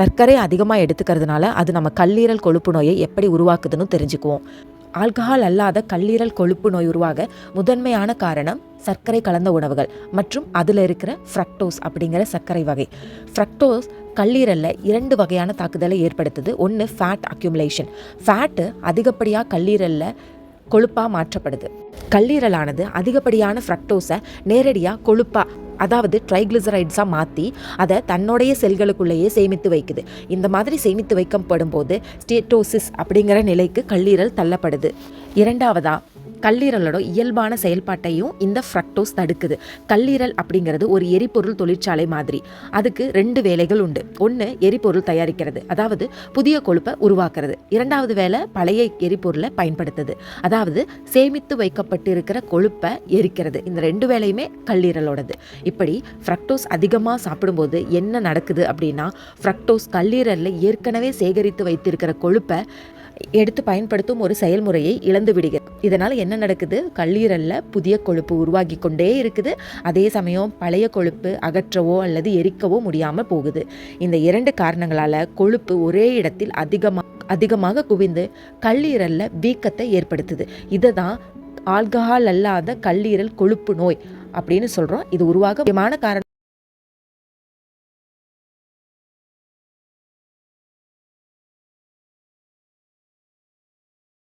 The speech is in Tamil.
சர்க்கரை அதிகமாக எடுத்துக்கிறதுனால அது நம்ம கல்லீரல் கொழுப்பு நோயை எப்படி உருவாக்குதுன்னு தெரிஞ்சுக்குவோம். ஆல்கஹால் அல்லாத கல்லீரல் கொழுப்பு நோய் உருவாக முதன்மையான காரணம் சர்க்கரை கலந்த உணவுகள் மற்றும் அதில் இருக்கிற ஃப்ரக்டோஸ் அப்படிங்கிற சர்க்கரை வகை. ஃப்ரக்டோஸ் கல்லீரலில் இரண்டு வகையான தாக்குதலை ஏற்படுத்துது. ஒன்று ஃபேட் அக்யூமுலேஷன் ஃபேட்டு அதிகப்படியாக கல்லீரலில் கொழுப்பாக மாற்றப்படுது. கல்லீரலானது அதிகப்படியான ஃப்ரக்டோஸை நேரடியாக கொழுப்பாக அதாவது ட்ரைக்ளிசரைட்ஸாக மாற்றி அதை தன்னுடைய செல்களுக்குள்ளேயே சேமித்து வைக்குது. இந்த மாதிரி சேமித்து வைக்கப்படும் போது ஸ்டேட்டோசிஸ் அப்படிங்கிற நிலைக்கு கல்லீரல் தள்ளப்படுது. இரண்டாவதா கல்லீரலோட இயல்பான செயல்பாட்டையும் இந்த ஃப்ரக்டோஸ் தடுக்குது. கல்லீரல் அப்படிங்கிறது ஒரு எரிபொருள் தொழிற்சாலை மாதிரி. அதுக்கு ரெண்டு வேலைகள் உண்டு. ஒன்று எரிபொருள் தயாரிக்கிறது அதாவது புதிய கொழுப்பை உருவாக்குறது. இரண்டாவது வேலை பழைய எரிபொருளை பயன்படுத்துது. அதாவது சேமித்து வைக்கப்பட்டிருக்கிற கொழுப்பை எரிக்கிறது. இந்த ரெண்டு வேலையுமே கல்லீரலோடது. இப்படி ஃப்ரக்டோஸ் அதிகமாக சாப்பிடும்போது என்ன நடக்குது அப்படின்னா ஃப்ரக்டோஸ் கல்லீரலில் ஏற்கனவே சேகரித்து வைத்திருக்கிற கொழுப்பை எடுத்து பயன்படுத்தும் ஒரு செயல்முறையை இழந்து விடுகிறது. இதனால் என்ன நடக்குது? கல்லீரலில் புதிய கொழுப்பு உருவாகி கொண்டே இருக்குது. அதே சமயம் பழைய கொழுப்பு அகற்றவோ அல்லது எரிக்கவோ முடியாமல் போகுது. இந்த இரண்டு காரணங்களால் கொழுப்பு ஒரே இடத்தில் அதிகமாக அதிகமாக குவிந்து கல்லீரலில் வீக்கத்தை ஏற்படுத்துது. இதை தான் ஆல்கஹால் அல்லாத கல்லீரல் கொழுப்பு நோய் அப்படின்னு சொல்கிறோம் இது உருவாக முக்கியமான காரணம்.